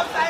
Vamos,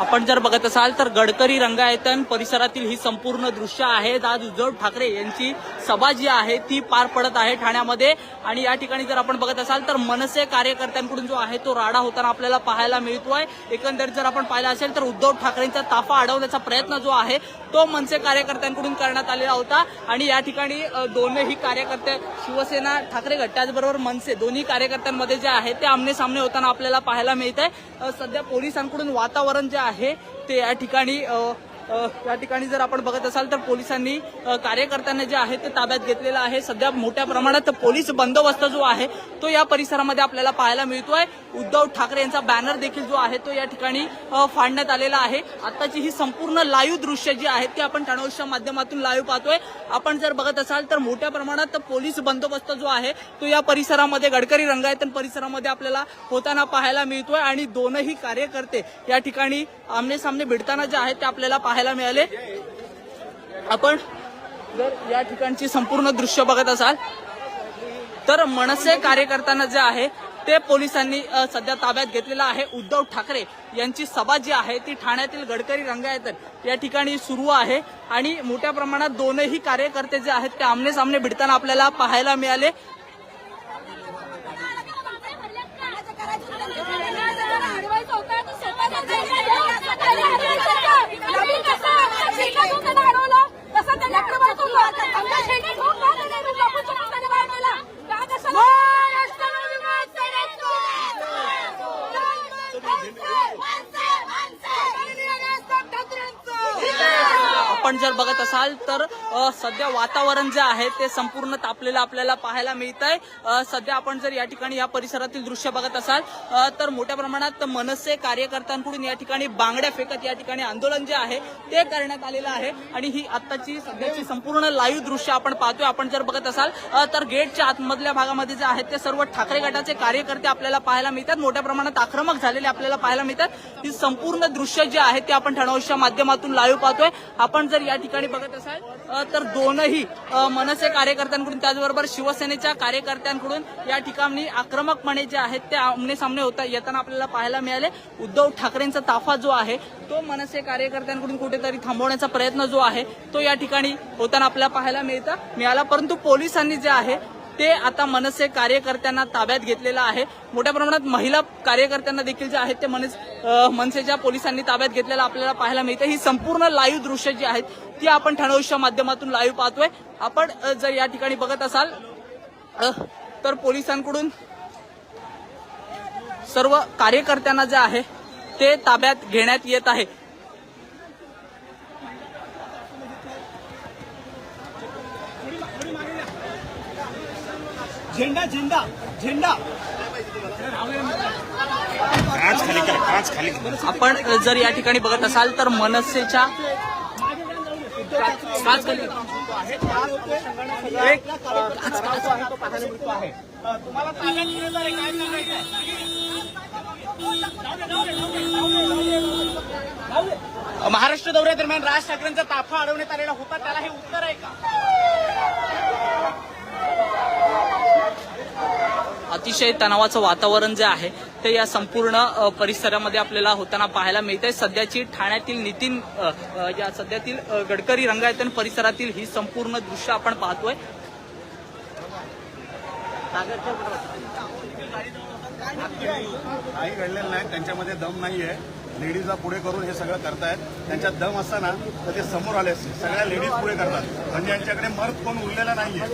आपण जर बघत असाल तर गडकरी रंगायतन परिसरातील ही संपूर्ण दृश्य आहेत आज उद्धव ठाकरे यांची सभा जी आहे ती पार पडत आहे ठाण्यामध्ये. आणि या ठिकाणी जर आपण बघत असाल तर मनसे कार्यकर्त्यांकडून जो आहे तो राडा होताना आपल्याला पाहायला मिळतोय. एकंदरीत जर आपण पाहिला असेल तर उद्धव ठाकरेंचा ताफा अडवण्याचा प्रयत्न जो आहे तो मनसे कार्यकर्त्यांकडून करण्यात आलेला होता. आणि या ठिकाणी दोनही कार्यकर्ते शिवसेना ठाकरे गट त्याचबरोबर मनसे दोन्ही कार्यकर्त्यांमध्ये जे आहे ते आमने सामने होताना आपल्याला पाहायला मिळत आहे सध्या पोलिसांकडून वातावरण जे आहे ते या ठिकाणी या ठिकाणी जर आपण बघत असाल तर पोलिसांनी कार्यकर्त्यांना जे आहे ते ताब्यात घेतलेलं आहे. सध्या मोठ्या प्रमाणात पोलीस बंदोबस्त जो आहे तो या परिसरामध्ये आपल्याला पाहायला मिळतोय. उद्धव ठाकरे यांचा बॅनर देखील जो आहे तो या ठिकाणी फाडण्यात आलेला आहे. आताची ही संपूर्ण लाईव्ह दृश्य जी आहेत ती आपण टणोसच्या माध्यमातून लाईव्ह पाहतोय. आपण जर बघत असाल तर मोठ्या प्रमाणात पोलीस बंदोबस्त जो आहे तो या परिसरामध्ये गडकरी रंगायतन परिसरामध्ये आपल्याला होताना पाहायला मिळतोय. आणि दोनही कार्यकर्ते या ठिकाणी आमने सामने भिडताना जे आहेत ते आपल्याला पाहायला मिळाले आपण जर या ठिकाणची संपूर्ण दृश्य बघत असाल तर मनसे कार्यकर्त्यांना जे आहे ते पोलिसांनी सध्या ताब्यात घेतलेलं आहे उद्धव ठाकरे यांची सभा जी आहे ती ठाण्यातील गडकरी रंगायतन या ठिकाणी सुरू आहे आणि मोठ्या प्रमाणात दोनही कार्यकर्ते जे आहेत ते आमने सामने भिडताना आपल्याला पाहायला मिळाले तर अ, सध्या वातावरण जे आहे ते संपूर्ण तापलेलं आपल्याला पाहायला मिळत आहे सध्या आपण जर या ठिकाणी या परिसरातील दृश्य बघत असाल तर मोठ्या प्रमाणात मनसे कार्यकर्त्यांकडून या ठिकाणी बांगड्या फेकत या ठिकाणी आंदोलन जे आहे ते करण्यात आलेलं आहे. आणि ही आत्ताची सध्याची संपूर्ण लाईव्ह दृश्य आपण पाहतोय. आपण जर बघत असाल तर गेटच्या आतमधल्या भागामध्ये जे आहेत ते सर्व ठाकरे गटाचे कार्यकर्ते आपल्याला पाहायला मिळतात. मोठ्या प्रमाणात आक्रमक झालेले आपल्याला पाहायला मिळतात. ही संपूर्ण दृश्य जे आहे ते आपण ठणवशच्या माध्यमातून लाईव्ह पाहतोय. आपण जर या ठिकाणी बघत असाल तर दोनही मनसे कार्यकर्त्यांकडून त्याचबरोबर शिवसेनेच्या कार्यकर्त्यांकडून या ठिकाणी आक्रमकपणे जे आहेत ते आमने सामने होता येताना आपल्याला पाहायला मिळाले. उद्धव ठाकरेंचा ताफा जो आहे तो मनसे कार्यकर्त्यांकडून कुठेतरी थांबवण्याचा प्रयत्न जो आहे तो या ठिकाणी होताना आपल्याला पाहायला मिळता मिळाला. परंतु पोलिसांनी जे आहे ते आता मनसे कार्यकर्त्यांना ताब्यात घेतलेलं आहे. मोठ्या प्रमाणात महिला कार्यकर्त्यांना देखील जे आहेत ते मनस मनसेच्या पोलिसांनी ताब्यात घेतलेलं आपल्याला पाहायला मिळतं ही संपूर्ण लाईव्ह दृश्य जी आहेत ती आपण ठणवशच्या माध्यमातून लाईव्ह पाहतोय. आपण जर या ठिकाणी बघत असाल तर पोलिसांकडून सर्व कार्यकर्त्यांना जे आहे ते ताब्यात घेण्यात येत आहे. झेंडा झेंडा झेंडा. काच खाली कर काच खाली कर. आपण जर या ठिकाणी बघत असाल तर मनसेच्या महाराष्ट्र दौऱ्यादरम्यान राज ठाकरेंचा ताफा अडवण्यात आलेला होता त्याला हे उत्तर आहे का? अतिशय तणावाचं वातावरण जे आहे ते या संपूर्ण परिसरामध्ये आपल्याला होताना पाहायला मिळतंय. सध्याची ठाण्यातील नितीन या सध्यातील गडकरी रंगायतन परिसरातील ही संपूर्ण दृश्य आपण पाहतोय. काही घडलेलं नाही त्यांच्यामध्ये दम नाहीये. लेडीजला पुढे करून हे सगळं करतायत. त्यांच्यात दम असताना तर ते समोर आले. असते सगळ्या लेडीज पुढे करतात. म्हणजे यांच्याकडे मर्द कोण उरलेला नाहीये.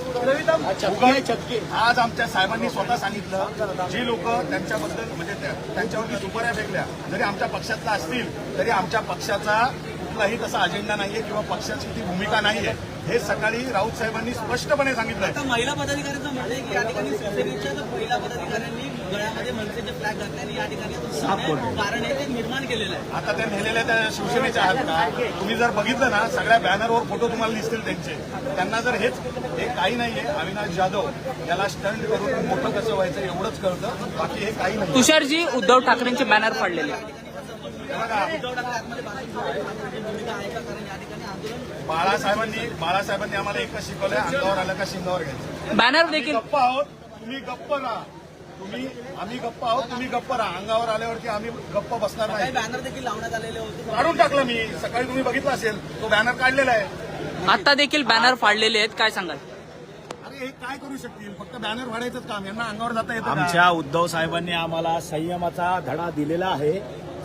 आज आमच्या साहेबांनी स्वतः सांगितलं जी लोक त्यांच्याबद्दल म्हणजे त्या- त्यांच्यावरती सुपाऱ्या फेकल्या जरी आमच्या पक्षातला असतील तरी आमच्या पक्षाचा कुठलाही तसा अजेंडा नाहीये किंवा पक्षाची ती भूमिका नाहीये. हे सकाळी राऊत साहेबांनी स्पष्टपणे सांगितलंय. महिला पदाधिकाऱ्यांचं म्हणणं आहे की या ठिकाणी महिला पदाधिकाऱ्यांनी गळ्यामध्ये मनसेचे फ्लॅग घातले आणि या ठिकाणी तुमचं कारण आहे ते निर्माण केलेलं आहे. आता त्या नेलेल्या त्या शिवसेनेच्या आहात का? तुम्ही जर बघितलं ना सगळ्या बॅनरवर फोटो तुम्हाला दिसतील त्यांचे. त्यांना जर हेच हे काही नाहीये अविनाश जाधव याला स्टंट करून मोठं कसं व्हायचं एवढंच कळतं बाकी हे काही नाही तुषारजी उद्धव ठाकरेंचे बॅनर फाडलेले. बाळासाहेबांनी बाळासाहेबांनी आम्हाला एकच शिकवलंय अंगावर आलं का शिंगावर घ्यायचं. बॅनर देखील गप्प आहोत तुम्ही गप्प राहा. तुम्ही आम्ही गप्प आहोत तुम्ही गप्प राहा. अंगावर आल्यावरती आम्ही गप्प बसणार नाही. बॅनर देखील लावण्यात आलेले होते. काढून टाकलं मी. सकाळी तुम्ही बघितलं असेल तो बॅनर काढलेला आहे. आता देखील बॅनर फाडलेले आहेत काय सांगाल? अरे हे काय करू शकतील? फक्त बॅनर फाडायचंच काम. यांना अंगावर जाता येतं का? आमच्या उद्धव साहेबांनी आम्हाला संयमाचा धडा दिलेला आहे.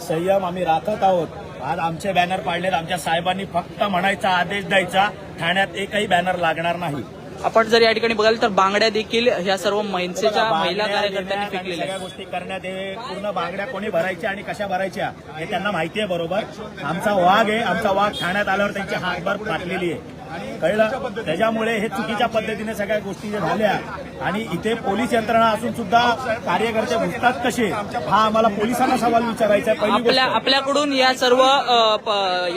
संयम आम्ही राखत आहोत. आज आमचे बॅनर पाडलेत आमच्या साहेबांनी फक्त म्हणायचा आदेश द्यायचा. ठाण्यात एकही बॅनर लागणार नाही. आपण जर या ठिकाणी बघाल तर बांगड्या देखील ह्या सर्व मनसेच्या महिला कार्यकर्त्यांनी फेकलेल्या सगळ्या. गोष्टी करण्यात हे पूर्ण बांगड्या कोणी भरायच्या आणि कशा भरायच्या हे त्यांना माहिती आहे बरोबर आमचा वाघ आहे आमचा वाघ ठाण्यात आल्यावर त्यांची हातभर फाटलेली आहे कळलं? त्याच्यामुळे हे चुकीच्या पद्धतीने सगळ्या गोष्टी ज्या झाल्या. आणि इथे पोलीस यंत्रणा असून सुद्धा कार्यकर्ते घुसतात कसे? हा आम्हाला पोलिसांना सवाल विचारायचा आहे. आपल्याकडून या सर्व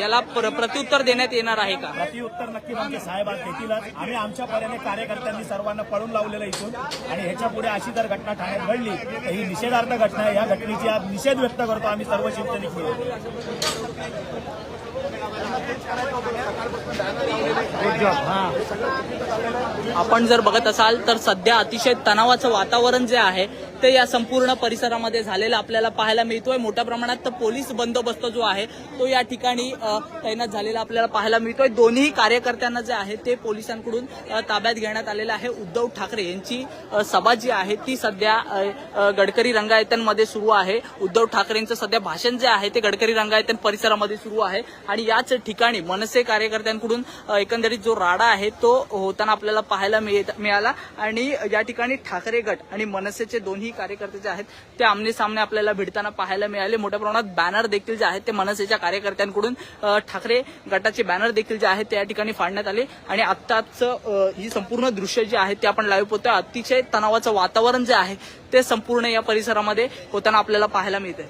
याला प्र- प्रत्युत्तर देण्यात येणार आहे का? प्रतिउत्तर नक्कीच आमचे साहेब आज देतीलच. आम्ही आमच्या पर्याने कार्यकर्त्यांनी सर्वांना पळून लावलेलं इथून. आणि ह्याच्या पुढे अशी जर घटना ठाण्यात घडली तर ही निषेधार्थ घटना आहे. या घटनेची आज निषेध व्यक्त करतो आम्ही सर्व शिवसैनिक मिळून. आपण जर बघत असाल तर सध्या अतिशय तणावाचं वातावरण जे आहे ते या संपूर्ण परिसरामध्ये झालेलं आपल्याला पाहायला मिळतोय. मोठ्या प्रमाणात तर पोलीस बंदोबस्त जो आहे तो या ठिकाणी तैनात झालेला आपल्याला पाहायला मिळतोय. दोन्ही कार्यकर्त्यांना जे आहे ते पोलिसांकडून ताब्यात घेण्यात आलेलं आहे. उद्धव ठाकरे यांची सभा जी आहे ती सध्या गडकरी रंगायतनमध्ये सुरू आहे. उद्धव ठाकरेंचं सध्या भाषण जे आहे ते गडकरी रंगायतन परिसरामध्ये सुरू आहे. आणि याच ठिकाणी ठिकाणी मनसे कार्यकर्त्यांकडून एकंदरीत जो राडा आहे तो होताना आपल्याला पाहायला मिळत- मिळाला. आणि या ठिकाणी ठाकरे गट आणि मनसेचे दोन्ही कार्यकर्ते जे आहेत ते आमने सामने आपल्याला भिडताना पाहायला मिळाले. मोठ्या प्रमाणात बॅनर देखील जे आहेत ते मनसेच्या कार्यकर्त्यांकडून ठाकरे गटाचे बॅनर देखील जे आहेत ते या ठिकाणी फाडण्यात आले. आणि आत्ताच ही संपूर्ण दृश्य जे आहे ते आपण लाईव्ह होतोय अतिशय तणावाचं वातावरण जे आहे ते संपूर्ण या परिसरामध्ये होताना आपल्याला पाहायला मिळतंय.